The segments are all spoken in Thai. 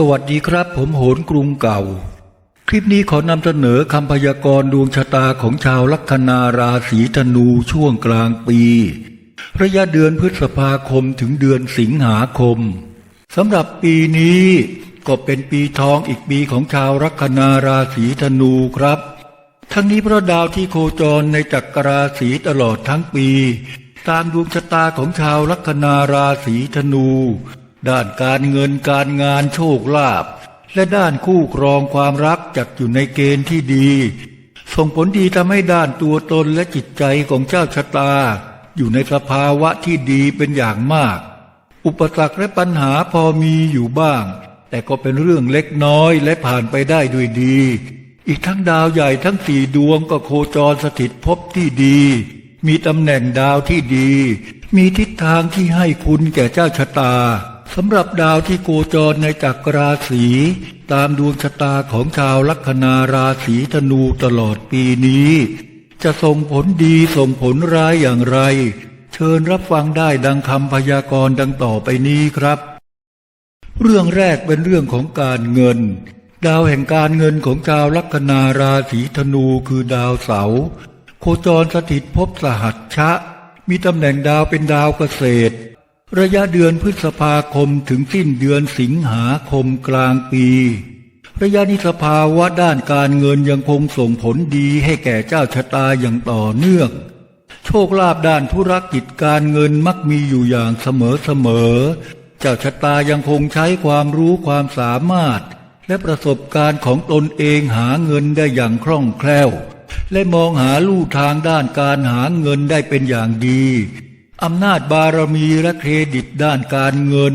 สวัสดีครับผมโหนกรุงเก่า คลิปนี้ขอนำเสนอคำพยากรณ์ดวงชะตาของชาวลัคนาราศีธนูช่วงกลางปี ระยะเดือนพฤษภาคมถึงเดือนสิงหาคมสำหรับปีนี้ก็เป็นปีทองอีกปีของชาวลัคนาราศีธนูครับ ทั้งนี้เพราะดาวที่โคจรในจักรราศีตลอดทั้งปี ตามดวงชะตาของชาวลัคนาราศีธนู ด้านการเงินการงานโชคลาภและด้านคู่ครองความรักจัดอยู่ในเกณฑ์ที่ดี ส่งผลดีทำให้ด้านตัวตนและจิตใจของเจ้าชะตา อยู่ในสภาวะที่ดีเป็นอย่างมาก อุปสรรคและปัญหาพอมีอยู่บ้าง แต่ก็เป็นเรื่องเล็กน้อยและผ่านไปได้ด้วยดี อีกทั้งดาวใหญ่ทั้งสี่ดวงก็โคจรสถิตภพที่ดี มีตำแหน่งดาวที่ดี มีทิศทางที่ให้คุณแก่เจ้าชะตา สำหรับดาวที่โคจรในจักรราศี ตามดวงชะตาของชาวลัคนาราศีธนูตลอดปีนี้ จะส่งผลดีส่งผลร้ายอย่างไร เชิญรับฟังได้ดังคำพยากรณ์ดังต่อไปนี้ครับ เรื่องแรกเป็นเรื่องของการเงิน ดาวแห่งการเงินของชาวลัคนาราศีธนูคือดาวเสาโคจรสถิตภพสหัชชะ มีตำแหน่งดาวเป็นดาวเกษตร ระยะเดือนพฤษภาคมถึงสิ้นเดือนสิงหาคมกลางปี ระยะนี้สภาวะด้านการเงินยังคงส่งผลดีให้แก่เจ้าชะตาอย่างต่อเนื่อง โชคลาภด้านธุรกิจการเงินมักมีอยู่อย่างเสมอเสมอ เจ้าชะตายังคงใช้ความรู้ความสามารถ และประสบการณ์ของตนเองหาเงินได้อย่างคล่องแคล่ว และมองหาลู่ทางด้านการหาเงินได้เป็นอย่างดี อำนาจบารมีและเครดิตด้านการเงิน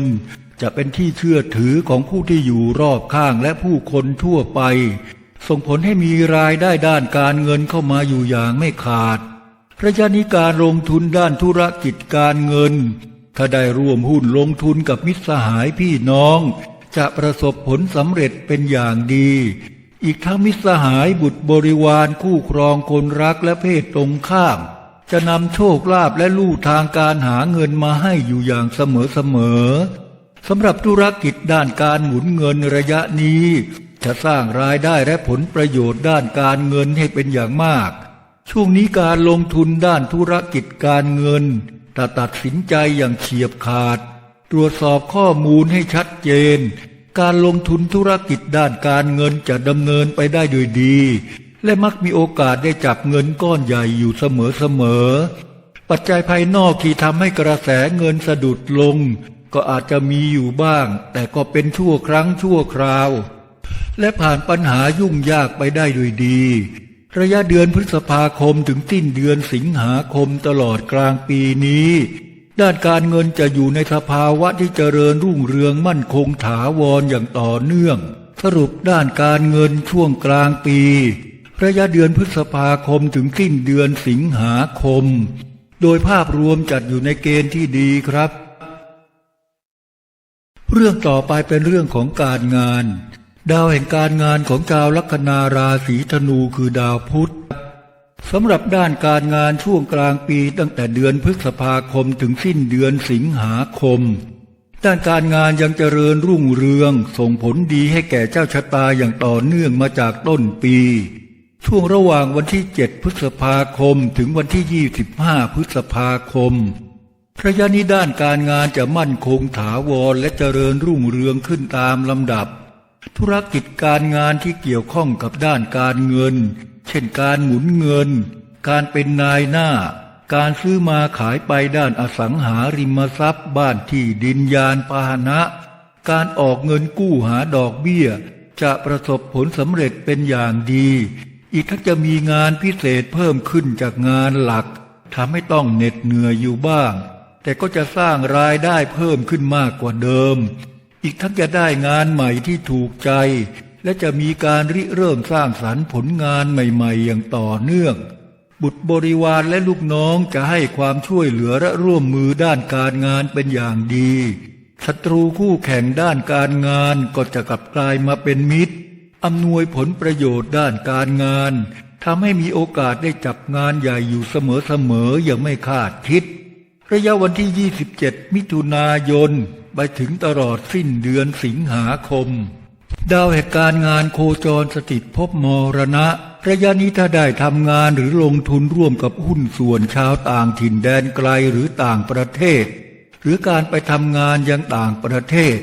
จะเป็นที่เชื่อถือของผู้ที่อยู่รอบข้างและผู้คนทั่วไป ส่งผลให้มีรายได้ด้านการเงินเข้ามาอยู่อย่างไม่ขาดระยะนี้การลงทุนด้านธุรกิจการเงิน ถ้าได้ร่วมหุ้นลงทุนกับมิตรสหายพี่น้อง จะประสบผลสำเร็จเป็นอย่างดี อีกทั้งมิตรสหายบุตรบริวารคู่ครองคนรักและเพศตรงข้าม จะนำโชคลาภและลู่ทางการหาเงินมาให้อยู่อย่างเสมอเสมอสำหรับธุรกิจด้านการหมุนเงินระยะนี้ จะสร้างรายได้และผลประโยชน์ด้านการเงินให้เป็นอย่างมาก ช่วงนี้การลงทุนด้านธุรกิจการเงินถ้าตัดสินใจอย่างเฉียบขาด ตรวจสอบข้อมูลให้ชัดเจน การลงทุนธุรกิจด้านการเงินจะดำเนินไปได้โดยดี และมักมีโอกาสได้จับเงินก้อนใหญ่อยู่เสมอๆปัจจัยภายนอกที่ทำให้กระแสเงินสะดุดลง ก็อาจจะมีอยู่บ้าง แต่ก็เป็นชั่วครั้งชั่วคราว และผ่านปัญหายุ่งยากไปได้ด้วยดี ระยะเดือนพฤษภาคมถึงสิ้นเดือนสิงหาคมตลอดกลางปีนี้ ด้านการเงินจะอยู่ในสภาวะที่เจริญรุ่งเรืองมั่นคงถาวรอย่างต่อเนื่อง สรุปด้านการเงินช่วงกลางปี ระยะเดือนพฤษภาคมถึงสิ้นเดือนสิงหาคม โดยภาพรวมจัดอยู่ในเกณฑ์ที่ดีครับ เรื่องต่อไปเป็นเรื่องของการงาน ดาวแห่งการงานของชาวลัคนาราศีธนูคือดาวพุธสำหรับด้านการงานช่วงกลางปีตั้งแต่เดือนพฤษภาคมถึงสิ้นเดือนสิงหาคม ด้านการงานยังเจริญรุ่งเรือง ส่งผลดีให้แก่เจ้าชะตาอย่างต่อเนื่องมาจากต้นปี ช่วงระหว่างวันที่ 7 พฤษภาคมถึงวันที่ 25 พฤษภาคม ระยะนี้ด้านการงานจะมั่นคงถาวรและเจริญรุ่งเรืองขึ้นตามลำดับ ธุรกิจการงานที่เกี่ยวข้องกับด้านการเงิน เช่นการหมุนเงิน การเป็นนายหน้า การซื้อมาขายไปด้านอสังหาริมทรัพย์ บ้านที่ดินยานพาหนะ การออกเงินกู้หาดอกเบี้ย จะประสบผลสำเร็จเป็นอย่างดี อีกทั้งจะมีงานพิเศษเพิ่มขึ้นจากงานหลักทำให้ต้องเหน็ดเหนื่อยอยู่บ้าง แต่ก็จะสร้างรายได้เพิ่มขึ้นมากกว่าเดิม อีกทั้งจะได้งานใหม่ที่ถูกใจ และจะมีการริเริ่มสร้างสรรค์ผลงานใหม่ๆ อย่างต่อเนื่อง บุตรบริวารและลูกน้องจะให้ความช่วยเหลือและร่วมมือด้านการงานเป็นอย่างดีศัตรูคู่แข่งด้านการงานก็จะกลับกลายมาเป็นมิตร อำนวยผลประโยชน์ด้านการงานทำให้มีโอกาสได้จับงานใหญ่อยู่เสมอๆอย่างไม่คาดคิด ระยะวันที่ 27 มิถุนายน ไปถึงตลอดสิ้นเดือนสิงหาคม ดาวแห่งการงานโคจรสถิตภพมรณะ ระยะนี้ถ้าได้ทำงานหรือลงทุนร่วมกับหุ้นส่วนชาวต่างถิ่นแดนไกลหรือต่างประเทศ หรือการไปทำงานยังต่างประเทศ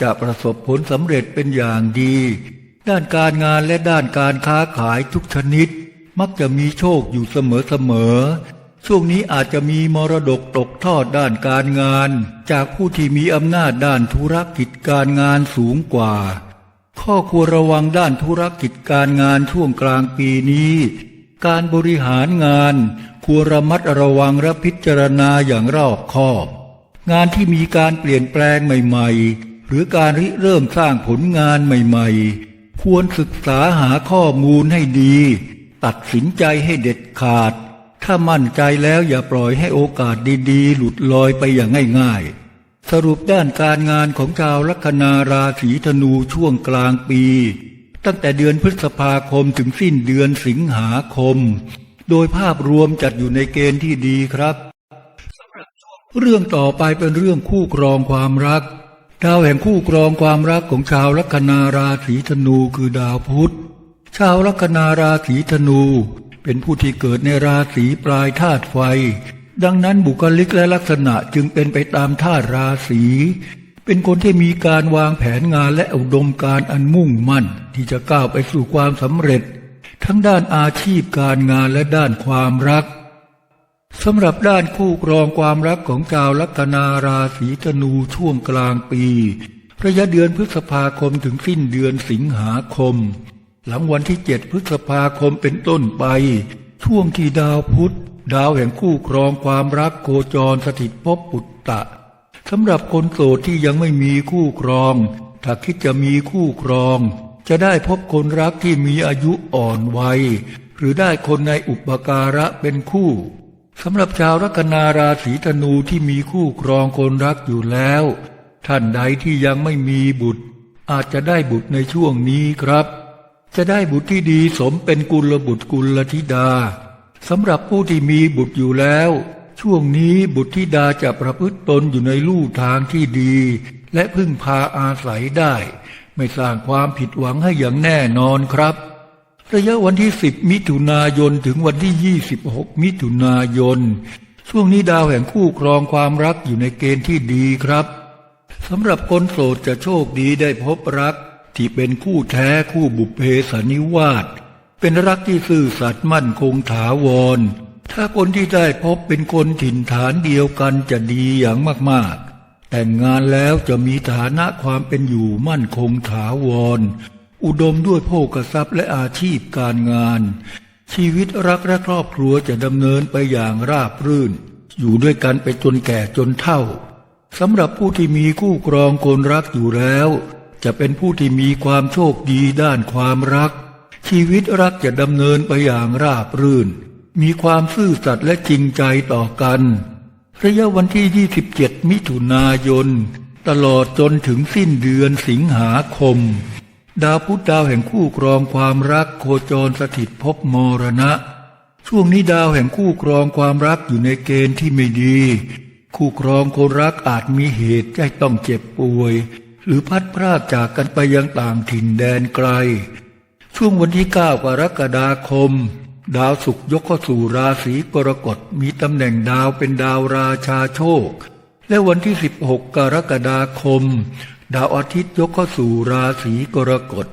จะประสบผลสำเร็จเป็นอย่างดี ด้านการงานและด้านการค้าขายทุกชนิด มักจะมีโชคอยู่เสมอๆช่วงนี้อาจจะมีมรดกตกทอดด้านการงาน จากผู้ที่มีอำนาจด้านธุรกิจการงานสูงกว่า ข้อควรระวังด้านธุรกิจการงานช่วงกลางปีนี้ การบริหารงานควรระมัดระวังและพิจารณาอย่างรอบคอบ งานที่มีการเปลี่ยนแปลงใหม่ ๆ หรือการริเริ่มสร้างผลงานใหม่ ๆ ควรศึกษาหาข้อมูลให้ดี ตัดสินใจให้เด็ดขาด ถ้ามั่นใจแล้วอย่าปล่อยให้โอกาสดีๆ หลุดลอยไปอย่างง่ายๆ สรุปด้านการงานของชาวลัคนาราศีธนูช่วงกลางปี ตั้งแต่เดือนพฤษภาคมถึงสิ้นเดือนสิงหาคม โดยภาพรวมจัดอยู่ในเกณฑ์ที่ดีครับ เรื่องต่อไปเป็นเรื่องคู่ครองความรัก ดาวแห่งคู่ครองความรักของชาวลัคนาราศีธนูคือดาวพุธ ชาวลัคนาราศีธนู เป็นผู้ที่เกิดในราศีปลายธาตุไฟ ดังนั้นบุคลิกและลักษณะจึงเป็นไปตามธาตุราศีเป็นคนที่มีการวางแผนงานและอุดมการอันมุ่งมั่น ที่จะก้าวไปสู่ความสำเร็จ ทั้งด้านอาชีพการงานและด้านความรัก สำหรับด้านคู่ครองความรักของชาวลัคนาราศีธนูช่วงกลางปี ระยะเดือนพฤษภาคมถึงสิ้นเดือนสิงหาคม หลังวันที่เจ็ดพฤษภาคมเป็นต้นไป ช่วงที่ดาวพุธดาวแห่งคู่ครองความรักโคจรสถิตภพปุตตะสำหรับคนโสดที่ยังไม่มีคู่ครอง ถ้าคิดจะมีคู่ครอง จะได้พบคนรักที่มีอายุอ่อนวัย หรือได้คนในอุปการะเป็นคู่ สำหรับชาวลัคนาราศีธนูที่มีคู่ครองคนรักอยู่แล้ว ท่านใดที่ยังไม่มีบุตร อาจจะได้บุตรในช่วงนี้ครับ จะได้บุตรที่ดีสมเป็นกุลบุตรกุลธิดาสำหรับผู้ที่มีบุตรอยู่แล้ว ช่วงนี้บุตรธิดาจะประพฤติตนอยู่ในลู่ทางที่ดี และพึ่งพาอาศัยได้ ไม่สร้างความผิดหวังให้อย่างแน่นอนครับ ระยะวันที่ 10 มิถุนายนถึงวันที่ 26 มิถุนายน ช่วงนี้ดาวแห่งคู่ครองความรักอยู่ในเกณฑ์ที่ดีครับสำหรับคนโสดจะโชคดีได้พบรัก ที่เป็นคู่แท้คู่บุพเพสนนิวาสเป็นรักที่ซื่อสัตย์มั่นคงถาวร ถ้าคนที่ได้พบเป็นคนถิ่นฐานเดียวกันจะดีอย่างมากๆ แต่งงานแล้วจะมีฐานะความเป็นอยู่มั่นคงถาวร อุดมด้วยโภคทรัพย์และอาชีพการงาน ชีวิตรักและครอบครัวจะดำเนินไปอย่างราบรื่น อยู่ด้วยกันไปจนแก่จนเฒ่าสำหรับผู้ที่มีคู่ครองคนรักอยู่แล้ว จะเป็นผู้ที่มีความโชคดีด้านความรัก ชีวิตรักจะดำเนินไปอย่างราบรื่น มีความซื่อสัตย์และจริงใจต่อกัน ระยะวันที่ 27 มิถุนายน ตลอดจนถึงสิ้นเดือนสิงหาคม ดาวพุธดาวแห่งคู่ครองความรักโคจรสถิตภพมรณะ ช่วงนี้ดาวแห่งคู่ครองความรักอยู่ในเกณฑ์ที่ไม่ดี คู่ครองคนรักอาจมีเหตุให้ต้องเจ็บป่วย หรือพัดพรากจากกันไปยังต่างถิ่นแดนไกล ช่วงวันที่ 9 กรกฎาคม ดาวศุกร์ยกเข้าสู่ราศีกรกฎมีตำแหน่งดาวเป็นดาวราชาโชค และวันที่ 16 กรกฎาคม ดาวอาทิตย์ยกเข้าสู่ราศีกรกฎ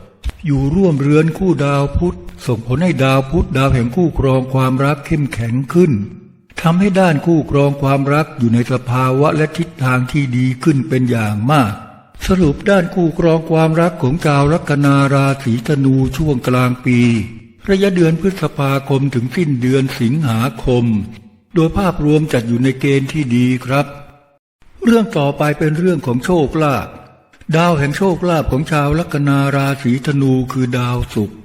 อยู่ร่วมเรือนคู่ดาวพุธ ส่งผลให้ดาวพุธดาวแห่งคู่ครองความรักเข้มแข็งขึ้นทำให้ด้านคู่ครองความรักอยู่ในสภาวะและทิศทางที่ดีขึ้นเป็นอย่างมาก สรุปด้านคู่ครองความรักของชาวลัคนาราศีธนูช่วงกลางปี ระยะเดือนพฤษภาคมถึงสิ้นเดือนสิงหาคม โดยภาพรวมจัดอยู่ในเกณฑ์ที่ดีครับ เรื่องต่อไปเป็นเรื่องของโชคลาภ ดาวแห่งโชคลาภของชาวลัคนาราศีธนูคือดาวศุกร์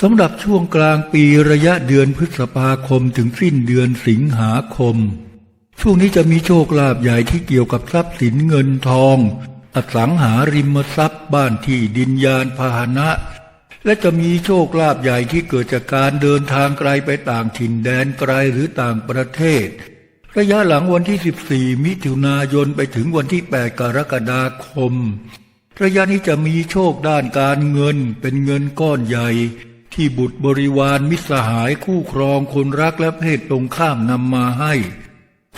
สำหรับช่วงกลางปีระยะเดือนพฤษภาคมถึงสิ้นเดือนสิงหาคม ช่วงนี้จะมีโชคลาภใหญ่ที่เกี่ยวกับทรัพย์สินเงินทอง อสังหาริมทรัพย์บ้านที่ดินยานพาหนะ และจะมีโชคลาภใหญ่ที่เกิดจากการเดินทางไกลไปต่างถิ่นแดนไกลหรือต่างประเทศ ระยะหลังวันที่ 14 มิถุนายนไปถึงวันที่ 8 กรกฎาคม ระยะนี้จะมีโชคด้านการเงินเป็นเงินก้อนใหญ่ ที่บุตรบริวารมิตรสหายคู่ครองคนรักและเพศตรงข้ามนำมาให้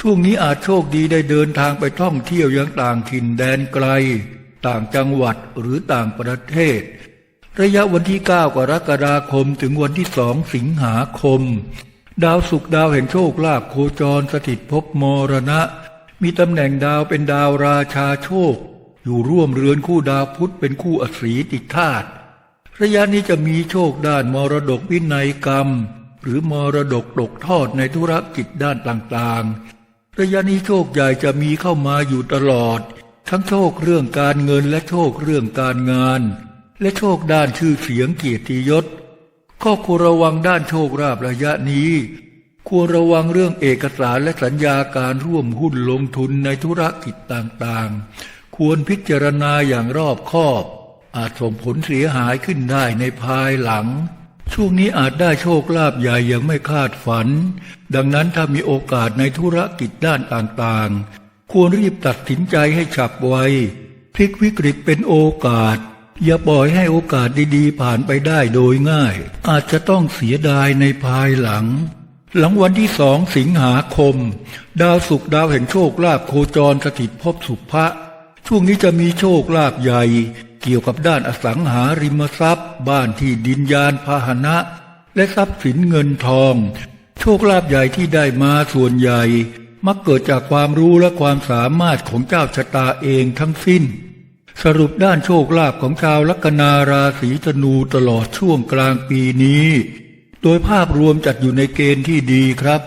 ช่วงนี้อาจโชคดีได้เดินทางไปท่องเที่ยวยังต่างถิ่นแดนไกล ต่างจังหวัดหรือต่างประเทศ ระยะวันที่ 9 กรกฎาคมถึงวันที่ 2 สิงหาคม ดาวศุกดาวแห่งโชคลาภโคจรสถิตภพมรณะ มีตำแหน่งดาวเป็นดาวราชาโชค อยู่ร่วมเรือนคู่ดาวพุธเป็นคู่อสีติธาตุระยะนี้จะมีโชคด้านมรดกวินัยกรรม หรือมรดกตกทอดในธุรกิจด้านต่างๆ ระยะนี้โชคใหญ่จะมีเข้ามาอยู่ตลอด ทั้งโชคเรื่องการเงินและโชคเรื่องการงาน และโชคด้านชื่อเสียงเกียรติยศ ข้อควรระวังด้านโชคราบระยะนี้ ควรระวังเรื่องเอกสารและสัญญาการร่วมหุ้นลงทุนในธุรกิจต่างๆ ควรพิจารณาอย่างรอบคอบ อาจส่งผลเสียหายขึ้นได้ในภายหลัง ช่วงนี้อาจได้โชคลาภใหญ่ยังไม่คาดฝัน ดังนั้นถ้ามีโอกาสในธุรกิจด้านต่างๆ ควรรีบตัดสินใจให้ฉับไวพลิกวิกฤตเป็นโอกาส อย่าปล่อยให้โอกาสดีๆ ผ่านไปได้โดยง่าย อาจจะต้องเสียดายในภายหลัง หลังวันที่สองสิงหาคม ดาวศุกดาวแห่งโชคลาภโคจรสถิตภพสุภะช่วงนี้จะมีโชคลาภใหญ่ เกี่ยวกับด้านอสังหาริมทรัพย์ บ้านที่ดินยานพาหนะ และทรัพย์สินเงินทอง โชคลาภใหญ่ที่ได้มาส่วนใหญ่ มักเกิดจากความรู้และความสามารถของเจ้าชะตาเองทั้งสิ้น สรุปด้านโชคลาภของชาวลัคนาราศีธนูตลอดช่วงกลางปีนี้ โดยภาพรวมจัดอยู่ในเกณฑ์ที่ดีครับ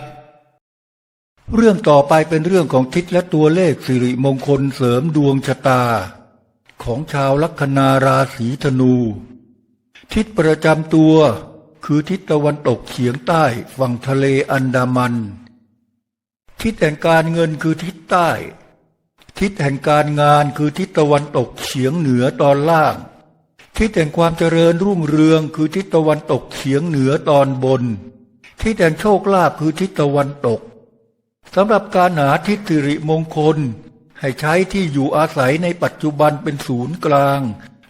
เรื่องต่อไปเป็นเรื่องของทิศและตัวเลขสิริมงคลเสริมดวงชะตา ของชาวลัคนาราศีธนู ทิศประจำตัว คือทิศตะวันตกเฉียงใต้ฝั่งทะเลอันดามัน ทิศแห่งการเงินคือทิศใต้ ทิศแห่งการงานคือทิศตะวันตกเฉียงเหนือตอนล่าง ทิศแห่งความเจริญรุ่งเรืองคือทิศตะวันตกเฉียงเหนือตอนบน ทิศแห่งโชคลาภคือทิศตะวันตกสำหรับการหาทิศสิริมงคล ให้ใช้ที่อยู่อาศัยในปัจจุบันเป็นศูนย์กลาง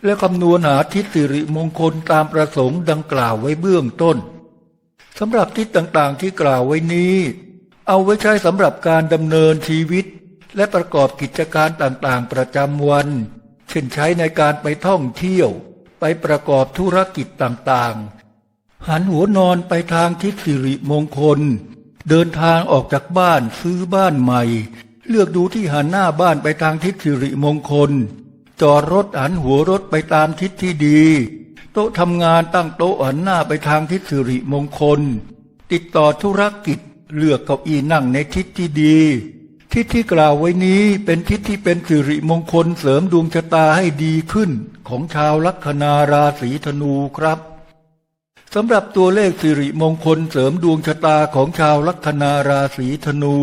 และคำนวณหาทิศสิริมงคลตามประสงค์ดังกล่าวไว้เบื้องต้นสำหรับทิศต่างๆที่กล่าวไว้นี้ เอาไว้ใช้สำหรับการดำเนินชีวิต และประกอบกิจการต่างๆ ประจำวัน เช่นใช้ในการไปท่องเที่ยว ไปประกอบธุรกิจต่างๆ หันหัวนอนไปทางทิศสิริมงคล เดินทางออกจากบ้านซื้อบ้านใหม่ เลือกดูที่หันหน้าบ้านไปทางทิศสิริมงคล จอดรถหันหัวรถไปตามทิศที่ดี โต๊ะทำงานตั้งโต๊ะหันหน้าไปทางทิศสิริมงคล ติดต่อธุรกิจเลือกเก้าอี้นั่งในทิศที่ดี ทิศที่กล่าวไว้นี้เป็นทิศที่เป็นสิริมงคลเสริมดวงชะตาให้ดีขึ้นของชาวลัคนาราศีธนูครับสำหรับตัวเลขสิริมงคลเสริมดวงชะตาของชาวลัคนาราศีธนู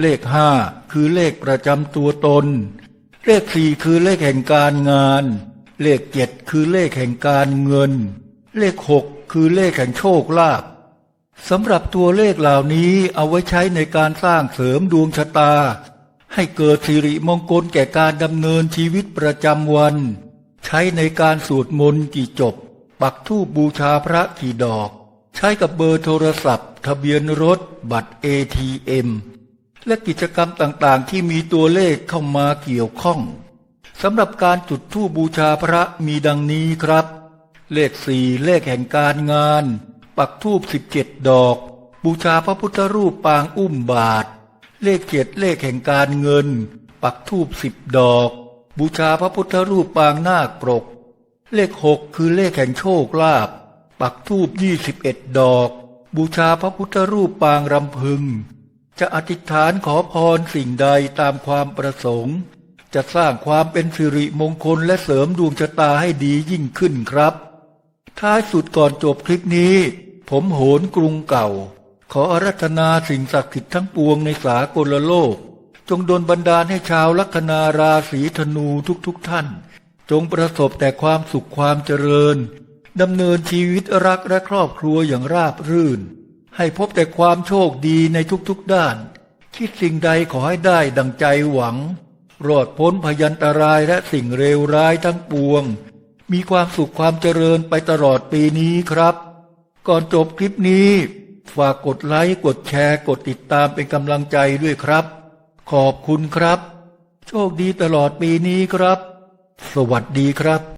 เลขห้าคือเลขประจำตัวตน เลขสี่คือเลขแห่งการงาน เลขเจ็ดคือเลขแห่งการเงิน เลขหกคือเลขแห่งโชคลาภ สำหรับตัวเลขเหล่านี้เอาไว้ใช้ในการสร้างเสริมดวงชะตา ให้เกิดสิริมงคลแก่การดำเนินชีวิตประจำวัน ใช้ในการสวดมนต์กี่จบ ปักธูปบูชาพระกี่ดอก ใช้กับเบอร์โทรศัพท์ ทะเบียนรถ บัตร ATM และกิจกรรมต่างๆ ที่มีตัวเลขเข้ามาเกี่ยวข้องสำหรับการจุดธูปบูชาพระมีดังนี้ครับ เลขสี่เลขแห่งการงาน ปักธูปสิบเจ็ดดอก บูชาพระพุทธรูปปางอุ้มบาท เลขเจ็ดเลขแห่งการเงิน ปักธูปสิบดอก บูชาพระพุทธรูปปางนาคปรก เลขหกคือเลขแห่งโชคลาภปักธูปยี่สิบเอ็ดดอก บูชาพระพุทธรูปปางรำพึง จะอธิษฐานขอพรสิ่งใดตามความประสงค์ จะสร้างความเป็นสิริมงคลและเสริมดวงชะตาให้ดียิ่งขึ้นครับ ท้ายสุดก่อนจบคลิปนี้ ผมโหนกรุงเก่า ขออารัธนาสิ่งศักดิ์สิทธิ์ทั้งปวงในสากลโลก จงดลบันดาลให้ชาวลัคนาราศีธนูทุกๆทท่าน จงประสบแต่ความสุขความเจริญดำเนินชีวิตรักและครอบครัวอย่างราบรื่น ให้พบแต่ความโชคดีในทุกๆด้าน คิดสิ่งใดขอให้ได้ดังใจหวัง รอดพ้นพยันตรายและสิ่งเลวร้ายทั้งปวง มีความสุขความเจริญไปตลอดปีนี้ครับ ก่อนจบคลิปนี้ ฝากกดไลค์กดแชร์กดติดตามเป็นกำลังใจด้วยครับ ขอบคุณครับ โชคดีตลอดปีนี้ครับ สวัสดีครับ